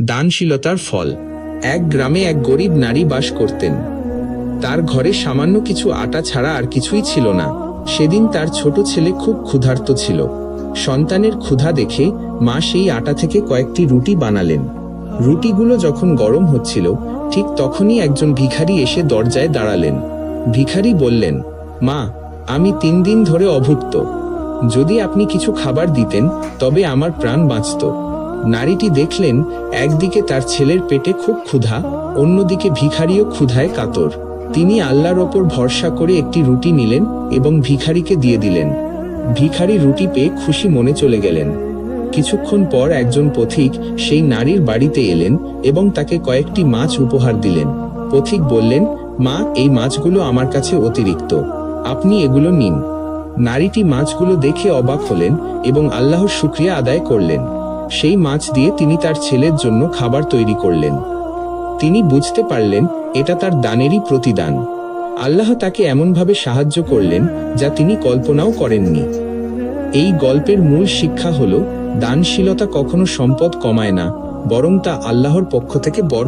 দানশীলতার ফল। এক গ্রামে এক গরিব নারী বাস করতেন। তার ঘরে সামান্য কিছু আটা ছাড়া আর কিছুই ছিল না। সেদিন তার ছোট ছেলে খুব ক্ষুধার্ত ছিল। সন্তানের ক্ষুধা দেখে মা সেই আটা থেকে কয়েকটি রুটি বানালেন। রুটিগুলো যখন গরম হচ্ছিল, ঠিক তখনই একজন ভিখারি এসে দরজায় দাঁড়ালেন। ভিখারি বললেন, মা, আমি তিন দিন ধরে অভুক্ত। যদি আপনি কিছু খাবার দিতেন, তবে আমার প্রাণ বাঁচত। নারীটি দেখলেন, একদিকে তার ছেলের পেটে খুব ক্ষুধা, অন্যদিকে ভিখারিও ক্ষুধায় কাতর। তিনি আল্লাহর ওপর ভরসা করে একটি রুটি নিলেন এবং ভিখারিকে দিয়ে দিলেন। ভিখারি রুটি পেয়ে খুশি মনে চলে গেলেন। কিছুক্ষণ পর একজন পথিক সেই নারীর বাড়িতে এলেন এবং তাকে কয়েকটি মাছ উপহার দিলেন। পথিক বললেন, মা, এই মাছগুলো আমার কাছে অতিরিক্ত। আপনি এগুলো নিন। নারীটি মাছগুলো দেখে অবাক হলেন এবং আল্লাহর শুক্রিয়া আদায় করলেন। সেই মাছ দিয়ে তিনি তার ছেলের জন্য খাবার তৈরি করলেন। তিনি বুঝতে পারলেন, এটা তার দানেরই প্রতিদান। আল্লাহ তাকে এমনভাবে সাহায্য করলেন, যা তিনি কল্পনাও করেননি। এই গল্পের মূল শিক্ষা হল, দানশীলতা কখনো সম্পদ কমায় না, বরং তা আল্লাহর পক্ষ থেকে বর